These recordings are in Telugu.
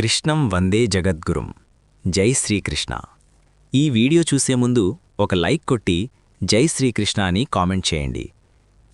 కృష్ణం వందే జగద్గురుం. జై శ్రీకృష్ణ. ఈ వీడియో చూసే ముందు ఒక లైక్ కొట్టి జై శ్రీకృష్ణ అని కామెంట్ చేయండి.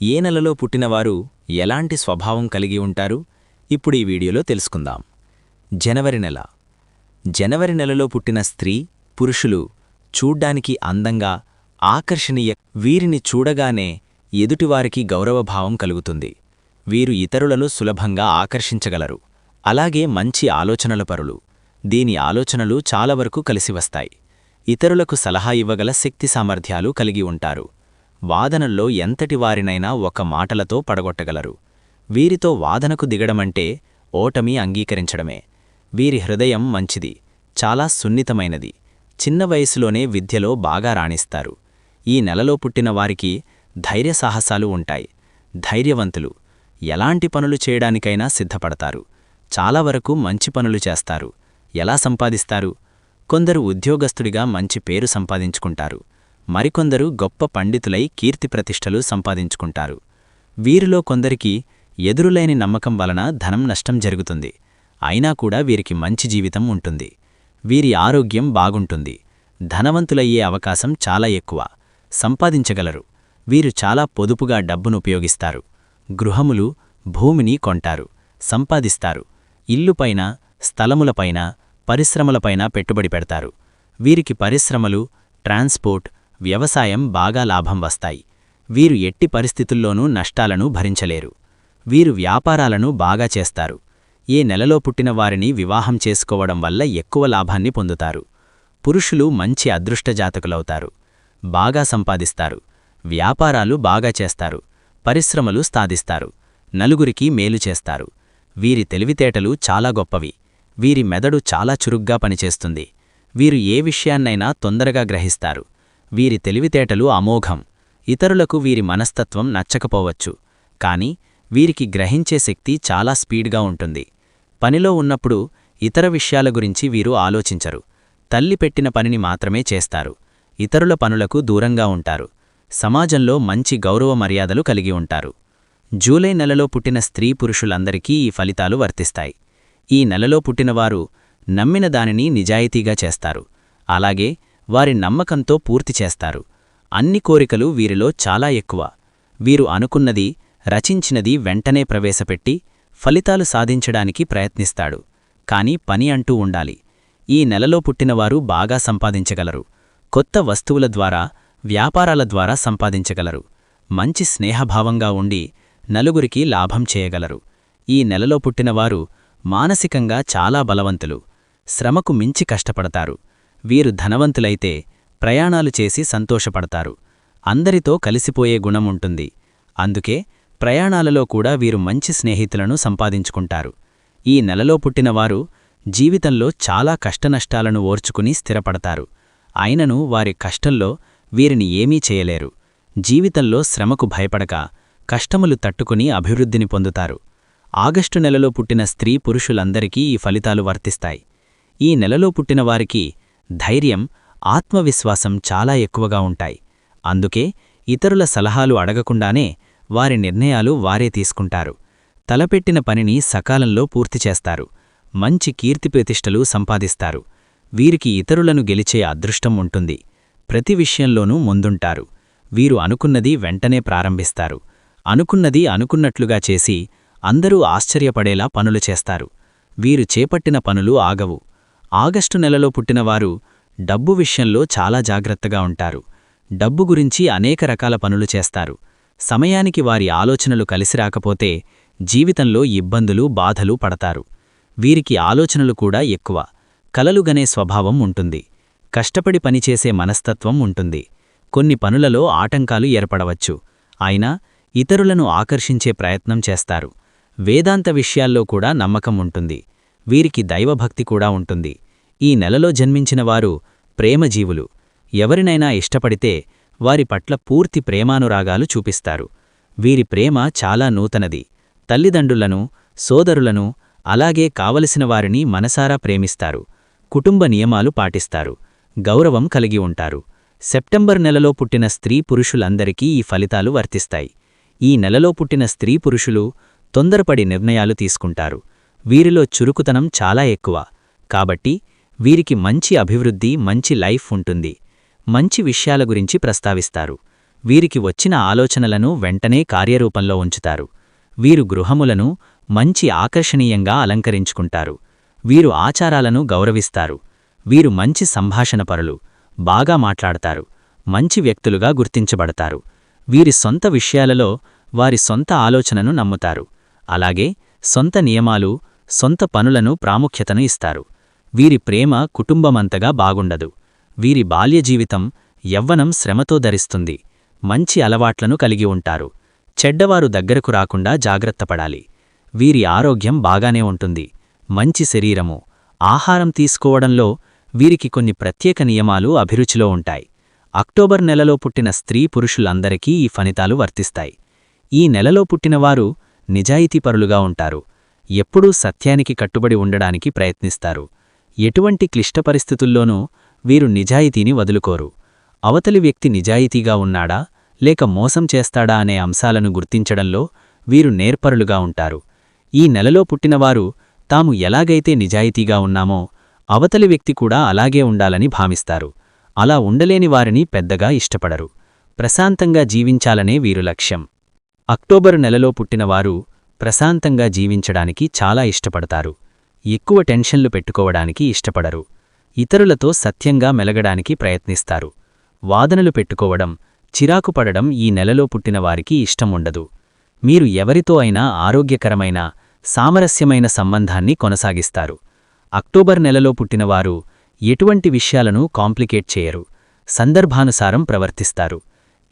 ఏ నెలలో పుట్టినవారు ఎలాంటి స్వభావం కలిగి ఉంటారు? ఇప్పుడు ఈ వీడియోలో తెలుసుకుందాం. జనవరి నెల. జనవరి నెలలో పుట్టిన స్త్రీ పురుషులు చూడ్డానికి అందంగా ఆకర్షణీయ వీరిని చూడగానే ఎదుటివారికి గౌరవభావం కలుగుతుంది. వీరు ఇతరులను సులభంగా ఆకర్షించగలరు. అలాగే మంచి ఆలోచనల పరులు. దీని ఆలోచనలు చాలా వరకు ఇతరులకు సలహా ఇవ్వగల శక్తి సామర్థ్యాలు కలిగి ఉంటారు. వాదనల్లో ఎంతటి వారినైనా ఒక మాటలతో పడగొట్టగలరు. వీరితో వాదనకు దిగడమంటే ఓటమి అంగీకరించడమే. వీరి హృదయం మంచిది చాలా సున్నితమైనది. చిన్న వయసులోనే విద్యలో బాగా రాణిస్తారు. ఈ నెలలో పుట్టిన వారికి ధైర్యసాహసాలు ఉంటాయి. ధైర్యవంతులు ఎలాంటి పనులు చేయడానికైనా సిద్ధపడతారు. చాలా వరకు మంచి పనులు చేస్తారు. ఎలా సంపాదిస్తారు? కొందరు ఉద్యోగస్తుడిగా మంచి పేరు సంపాదించుకుంటారు. మరికొందరు గొప్ప పండితులై కీర్తి ప్రతిష్టలు సంపాదించుకుంటారు. వీరిలో కొందరికి ఎదురులేని నమ్మకం వలన ధనం నష్టం జరుగుతుంది. అయినా కూడా వీరికి మంచి జీవితం ఉంటుంది. వీరి ఆరోగ్యం బాగుంటుంది. ధనవంతులయ్యే అవకాశం చాలా ఎక్కువ. సంపాదించగలరు. వీరు చాలా పొదుపుగా డబ్బును ఉపయోగిస్తారు. గృహములు భూమిని కొంటారు. సంపాదిస్తారు. ఇల్లుపైన స్థలములపైన పరిశ్రమలపైన పెట్టుబడి పెడతారు. వీరికి పరిశ్రమలు ట్రాన్స్పోర్ట్ వ్యవసాయం బాగా లాభం వస్తాయి. వీరు ఎట్టి పరిస్థితుల్లోనూ నష్టాలను భరించలేరు. వీరు వ్యాపారాలను బాగా చేస్తారు. ఏ నెలలో పుట్టిన వారిని వివాహం చేసుకోవడం వల్ల ఎక్కువ లాభాన్ని పొందుతారు. పురుషులు మంచి అదృష్టజాతకులవుతారు. బాగా సంపాదిస్తారు. వ్యాపారాలు బాగా చేస్తారు. పరిశ్రమలు స్థాదిస్తారు నలుగురికి మేలు చేస్తారు. వీరి తెలివితేటలు చాలా గొప్పవి. వీరి మెదడు చాలా చురుగ్గా పనిచేస్తుంది. వీరు ఏ విషయాన్నైనా తొందరగా గ్రహిస్తారు. వీరి తెలివితేటలు అమోఘం. ఇతరులకు వీరి మనస్తత్వం నచ్చకపోవచ్చు. కాని వీరికి గ్రహించే శక్తి చాలా స్పీడ్గా ఉంటుంది. పనిలో ఉన్నప్పుడు ఇతర విషయాల గురించి వీరు ఆలోచించరు. తల్లి పెట్టిన పనిని మాత్రమే చేస్తారు. ఇతరుల పనులకు దూరంగా ఉంటారు. సమాజంలో మంచి గౌరవ మర్యాదలు కలిగి ఉంటారు. జూలై నెలలో పుట్టిన స్త్రీ పురుషులందరికీ ఈ ఫలితాలు వర్తిస్తాయి. ఈ నెలలో పుట్టినవారు నమ్మిన దానిని నిజాయితీగా చేస్తారు. అలాగే వారి నమ్మకంతో పూర్తి చేస్తారు. అన్ని కోరికలు వీరిలో చాలా ఎక్కువ. వీరు అనుకున్నది రచించినది వెంటనే ప్రవేశపెట్టి ఫలితాలు సాధించడానికి ప్రయత్నిస్తాడు. కాని పని అంటూ ఉండాలి. ఈ నెలలో పుట్టినవారు బాగా సంపాదించగలరు. కొత్త వస్తువుల ద్వారా వ్యాపారాల ద్వారా సంపాదించగలరు. మంచి స్నేహభావంగా ఉండి నలుగురికి లాభం చేయగలరు. ఈ నెలలో పుట్టినవారు మానసికంగా చాలా బలవంతులు. శ్రమకు మించి కష్టపడతారు. వీరు ధనవంతులైతే ప్రయాణాలు చేసి సంతోషపడతారు. అందరితో కలిసిపోయే గుణముంటుంది అందుకే ప్రయాణాలలో కూడా వీరు మంచి స్నేహితులను సంపాదించుకుంటారు. ఈ నెలలో పుట్టినవారు జీవితంలో చాలా కష్టనష్టాలను ఓర్చుకుని స్థిరపడతారు. అయినను వారి కష్టంలో వీరిని ఏమీ చేయలేరు. జీవితంలో శ్రమకు భయపడక కష్టములు తట్టుకుని అభివృద్ధిని పొందుతారు. ఆగస్టు నెలలో పుట్టిన స్త్రీ పురుషులందరికీ ఈ ఫలితాలు వర్తిస్తాయి. ఈ నెలలో పుట్టిన వారికి ధైర్యం ఆత్మవిశ్వాసం చాలా ఎక్కువగా ఉంటాయి. అందుకే ఇతరుల సలహాలు అడగకుండానే వారి నిర్ణయాలు వారే తీసుకుంటారు. తలపెట్టిన పనిని సకాలంలో పూర్తి చేస్తారు. మంచి కీర్తిప్రతిష్టలు సంపాదిస్తారు. వీరికి ఇతరులను గెలిచే అదృష్టం ఉంటుంది. ప్రతి విషయంలోనూ ముందుంటారు. వీరు అనుకున్నది వెంటనే ప్రారంభిస్తారు. అనుకున్నది అనుకున్నట్లుగా చేసి అందరూ ఆశ్చర్యపడేలా పనులు చేస్తారు. వీరు చేపట్టిన పనులు ఆగవు. ఆగస్టు నెలలో పుట్టినవారు డబ్బు విషయంలో చాలా జాగ్రత్తగా ఉంటారు. డబ్బు గురించి అనేక రకాల పనులు చేస్తారు. సమయానికి వారి ఆలోచనలు కలిసిరాకపోతే జీవితంలో ఇబ్బందులు బాధలు పడతారు. వీరికి ఆలోచనలు కూడా ఎక్కువ. కలలుగనే స్వభావం ఉంటుంది. కష్టపడి పనిచేసే మనస్తత్వం ఉంటుంది. కొన్ని పనులలో ఆటంకాలు ఏర్పడవచ్చు. అయినా ఇతరులను ఆకర్షించే ప్రయత్నం చేస్తారు. వేదాంత విషయాల్లో కూడా నమ్మకం ఉంటుంది. వీరికి దైవభక్తి కూడా ఉంటుంది. ఈ నెలలో జన్మించిన వారు ప్రేమజీవులు. ఎవరినైనా ఇష్టపడితే వారి పట్ల పూర్తి ప్రేమానురాగాలు చూపిస్తారు. వీరి ప్రేమ చాలా నూతనది. తల్లిదండ్రులను సోదరులను అలాగే కావలసిన వారిని మనసారా ప్రేమిస్తారు. కుటుంబ నియమాలు పాటిస్తారు. గౌరవం కలిగి ఉంటారు. సెప్టెంబర్ నెలలో పుట్టిన స్త్రీ పురుషులందరికీ ఈ ఫలితాలు వర్తిస్తాయి. ఈ నెలలో పుట్టిన స్త్రీ పురుషులు తొందరపడి నిర్ణయాలు తీసుకుంటారు. వీరిలో చురుకుతనం చాలా ఎక్కువ. కాబట్టి వీరికి మంచి అభివృద్ధి మంచి లైఫ్ ఉంటుంది. మంచి విషయాల గురించి ప్రస్తావిస్తారు. వీరికి వచ్చిన ఆలోచనలను వెంటనే కార్యరూపంలో ఉంచుతారు. వీరు గృహములను మంచి ఆకర్షణీయంగా అలంకరించుకుంటారు. వీరు ఆచారాలను గౌరవిస్తారు. వీరు మంచి సంభాషణపరులు బాగా మాట్లాడతారు మంచి వ్యక్తులుగా గుర్తించబడతారు. వీరి సొంత విషయాలలో వారి సొంత ఆలోచనను నమ్ముతారు. అలాగే సొంత నియమాలు సొంత పనులను ప్రాముఖ్యతను ఇస్తారు. వీరి ప్రేమ కుటుంబమంతగా బాగుండదు. వీరి బాల్య జీవితం యవ్వనం శ్రమతో ధరిస్తుంది. మంచి అలవాట్లను కలిగి ఉంటారు. చెడ్డవారు దగ్గరకు రాకుండా జాగ్రత్తపడాలి వీరి ఆరోగ్యం బాగానే ఉంటుంది. మంచి శరీరము ఆహారం తీసుకోవడంలో వీరికి కొన్ని ప్రత్యేక నియమాలు అభిరుచిలో ఉంటాయి. అక్టోబర్ నెలలో పుట్టిన స్త్రీ పురుషులందరికీ ఈ ఫలితాలు వర్తిస్తాయి. ఈ నెలలో పుట్టినవారు నిజాయితీపరులుగా ఉంటారు. ఎప్పుడూ సత్యానికి కట్టుబడి ఉండడానికి ప్రయత్నిస్తారు. ఎటువంటి క్లిష్ట పరిస్థితుల్లోనూ వీరు నిజాయితీని వదులుకోరు. అవతలి వ్యక్తి నిజాయితీగా ఉన్నాడా లేక మోసం చేస్తాడా అనే అంశాలను గుర్తించడంలో వీరు నేర్పరులుగా ఉంటారు. ఈ నెలలో పుట్టినవారు తాము ఎలాగైతే నిజాయితీగా ఉన్నామో అవతలి వ్యక్తి కూడా అలాగే ఉండాలని భావిస్తారు. అలా ఉండలేని వారిని పెద్దగా ఇష్టపడరు. ప్రశాంతంగా జీవించాలనే వీరు లక్ష్యం. అక్టోబరు నెలలో పుట్టినవారు ప్రశాంతంగా జీవించడానికి చాలా ఇష్టపడతారు. ఎక్కువ టెన్షన్లు పెట్టుకోవడానికి ఇష్టపడరు. ఇతరులతో సత్యంగా మెలగడానికి ప్రయత్నిస్తారు. వాదనలు పెట్టుకోవడం చిరాకు పడడం ఈ నెలలో పుట్టినవారికి ఇష్టముండదు. మీరు ఎవరితో అయినా ఆరోగ్యకరమైన సామరస్యమైన సంబంధాన్ని కొనసాగిస్తారు. అక్టోబర్ నెలలో పుట్టినవారు ఎటువంటి విషయాలను కాంప్లికేట్ చేయరు. సందర్భానుసారం ప్రవర్తిస్తారు.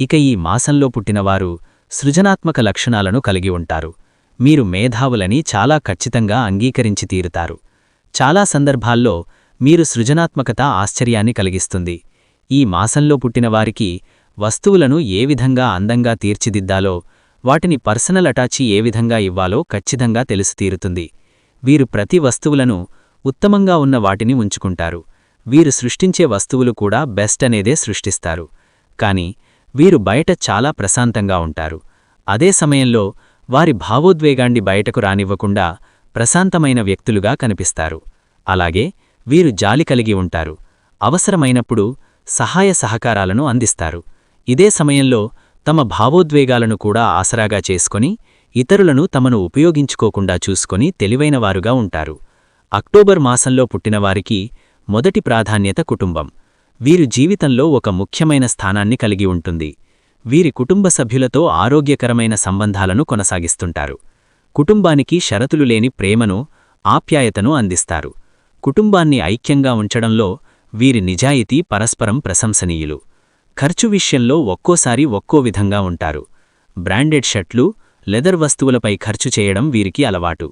ఇక ఈ మాసంలో పుట్టినవారు సృజనాత్మక లక్షణాలను కలిగి ఉంటారు. మీరు మేధావులని చాలా ఖచ్చితంగా అంగీకరించి తీరుతారు. చాలా సందర్భాల్లో మీరు సృజనాత్మకత ఆశ్చర్యాన్ని కలిగిస్తుంది. ఈ మాసంలో పుట్టినవారికి వస్తువులను ఏ విధంగా అందంగా తీర్చిదిద్దాలో వాటిని పర్సనల్ అటాచి ఏ విధంగా ఇవ్వాలో ఖచ్చితంగా తెలుసు తీరుతుంది. వీరు ప్రతి వస్తువులను ఉత్తమంగా ఉన్న వాటిని ఉంచుకుంటారు. వీరు సృష్టించే వస్తువులు కూడా బెస్ట్ అనేదే సృష్టిస్తారు. కానీ వీరు బయట చాలా ప్రశాంతంగా ఉంటారు. అదే సమయంలో వారి భావోద్వేగాన్ని బయటకు రానివ్వకుండా ప్రశాంతమైన వ్యక్తులుగా కనిపిస్తారు. అలాగే వీరు జాలి కలిగి ఉంటారు. అవసరమైనప్పుడు సహాయ సహకారాలను అందిస్తారు. ఇదే సమయంలో తమ భావోద్వేగాలను కూడా ఆసరాగా చేసుకొని ఇతరులను తమను ఉపయోగించుకోకుండా చూసుకొని తెలివైనవారుగా ఉంటారు. అక్టోబర్ మాసంలో పుట్టినవారికి మొదటి ప్రాధాన్యత కుటుంబం. వీరి జీవితంలో ఒక ముఖ్యమైన స్థానాన్ని కలిగి ఉంటుంది. వీరి కుటుంబ సభ్యులతో ఆరోగ్యకరమైన సంబంధాలను కొనసాగిస్తుంటారు. కుటుంబానికి షరతులు లేని ప్రేమను ఆప్యాయతను అందిస్తారు. కుటుంబాన్ని ఐక్యంగా ఉంచడంలో వీరి నిజాయితీ పరస్పరం ప్రశంసనీయులు. ఖర్చు విషయంలో ఒక్కోసారి ఒక్కో విధంగా ఉంటారు. బ్రాండెడ్ షర్ట్లు లెదర్ వస్తువులపై ఖర్చు చేయడం వీరికి అలవాటు.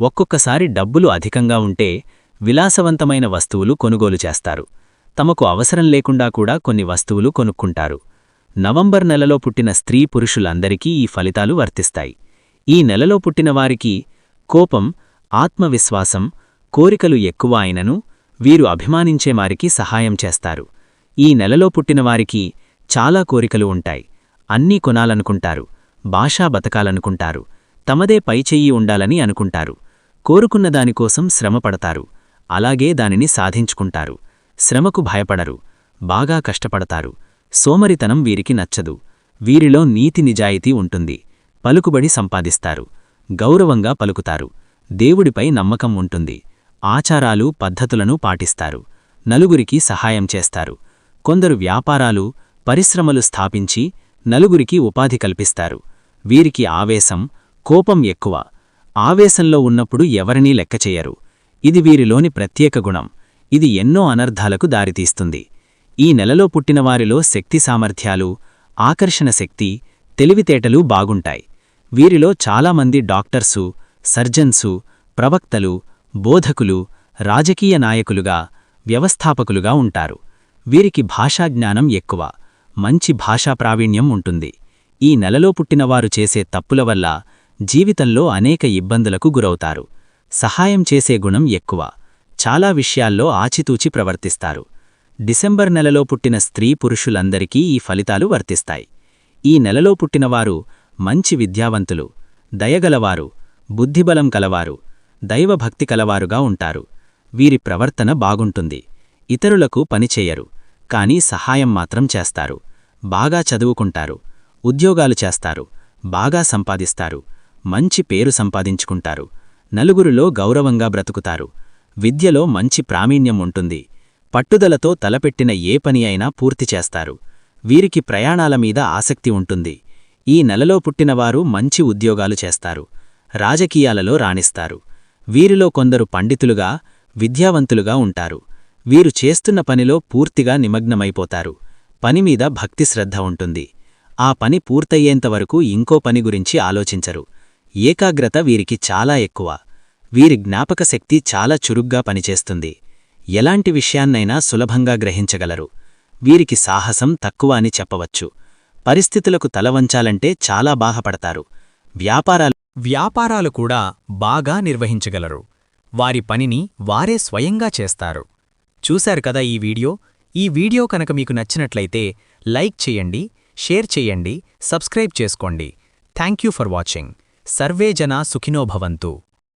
ఒక్కొక్కసారి డబ్బులు అధికంగా ఉంటే విలాసవంతమైన వస్తువులు కొనుగోలు చేస్తారు. తమకు అవసరం లేకుండా కూడా కొన్ని వస్తువులు కొనుక్కుంటారు. నవంబర్ నెలలో పుట్టిన స్త్రీ పురుషులందరికీ ఈ ఫలితాలు వర్తిస్తాయి. ఈ నెలలో పుట్టిన వారికి కోపం ఆత్మవిశ్వాసం కోరికలు ఎక్కువ అయినను వీరు అభిమానించే వారికి సహాయం చేస్తారు. ఈ నెలలో పుట్టినవారికి చాలా కోరికలు ఉంటాయి. అన్నీ కొనాలనుకుంటారు భాషా బతకాలనుకుంటారు తమదే పైచెయ్యి ఉండాలని అనుకుంటారు. కోరుకున్న దానికోసం శ్రమపడతారు అలాగే దానిని సాధించుకుంటారు. శ్రమకు భయపడరు బాగా కష్టపడతారు. సోమరితనం వీరికి నచ్చదు. వీరిలో నీతి నిజాయితీ ఉంటుంది. పలుకుబడి సంపాదిస్తారు. గౌరవంగా పలుకుతారు. దేవుడిపై నమ్మకం ఉంటుంది. ఆచారాలు పద్ధతులను పాటిస్తారు. నలుగురికి సహాయం చేస్తారు. కొందరు వ్యాపారాలు పరిశ్రమలు స్థాపించి నలుగురికి ఉపాధి కల్పిస్తారు. వీరికి ఆవేశం కోపం ఎక్కువ. ఆవేశంలో ఉన్నప్పుడు ఎవరినీ లెక్కచేయరు. ఇది వీరిలోని ప్రత్యేక గుణం. ఇది ఎన్నో అనర్ధాలకు దారితీస్తుంది. ఈ నెలలో పుట్టినవారిలో శక్తి సామర్థ్యాలు ఆకర్షణ శక్తి తెలివితేటలు బాగుంటాయి. వీరిలో చాలామంది డాక్టర్సు సర్జన్సు ప్రవక్తలు బోధకులు రాజకీయ నాయకులుగా వ్యవస్థాపకులుగా ఉంటారు. వీరికి భాషాజ్ఞానం ఎక్కువ మంచి భాషా ప్రావీణ్యం ఉంటుంది. ఈ నెలలో పుట్టినవారు చేసే తప్పుల వల్ల జీవితంలో అనేక ఇబ్బందులకు గురవుతారు. సహాయం చేసే గుణం ఎక్కువ. చాలా విషయాల్లో ఆచితూచి ప్రవర్తిస్తారు. డిసెంబర్ నెలలో పుట్టిన స్త్రీ పురుషులందరికీ ఈ ఫలితాలు వర్తిస్తాయి. ఈ నెలలో పుట్టినవారు మంచి విద్యావంతులు దయగలవారు బుద్ధిబలం కలవారు దైవభక్తి కలవారుగా ఉంటారు. వీరి ప్రవర్తన బాగుంటుంది. ఇతరులకు పనిచేయరు కానీ సహాయం మాత్రం చేస్తారు. బాగా చదువుకుంటారు ఉద్యోగాలు చేస్తారు బాగా సంపాదిస్తారు మంచి పేరు సంపాదించుకుంటారు నలుగురిలో గౌరవంగా బ్రతుకుతారు. విద్యలో మంచి ప్రావీణ్యం ఉంటుంది. పట్టుదలతో తలపెట్టిన ఏ పని అయినా పూర్తి చేస్తారు. వీరికి ప్రయాణాల మీద ఆసక్తి ఉంటుంది. ఈ నెలలో పుట్టినవారు మంచి ఉద్యోగాలు చేస్తారు. రాజకీయాలలో రాణిస్తారు. వీరిలో కొందరు పండితులుగా విద్యావంతులుగా ఉంటారు. వీరు చేస్తున్న పనిలో పూర్తిగా నిమగ్నమైపోతారు. పనిమీద భక్తి శ్రద్ధ ఉంటుంది. ఆ పని పూర్తయ్యేంతవరకు ఇంకో పని గురించి ఆలోచించరు. ఏకాగ్రత వీరికి చాలా ఎక్కువ. వీరి జ్ఞాపక శక్తి చాలా చురుగ్గా పనిచేస్తుంది. ఎలాంటి విషయాన్నైనా సులభంగా గ్రహించగలరు. వీరికి సాహసం తక్కువ అని చెప్పవచ్చు. పరిస్థితులకు తలవంచాలంటే చాలా బాహపడతారు వ్యాపారాలు వ్యాపారాలు కూడా బాగా నిర్వహించగలరు. వారి పనిని వారే స్వయంగా చేస్తారు. చూశారు కదా ఈ వీడియో? ఈ వీడియో కనుక మీకు నచ్చినట్లయితే లైక్ చేయండి షేర్ చేయండి సబ్స్క్రైబ్ చేసుకోండి. Thank you for watching. Survey జనా సుఖినో భవంతు.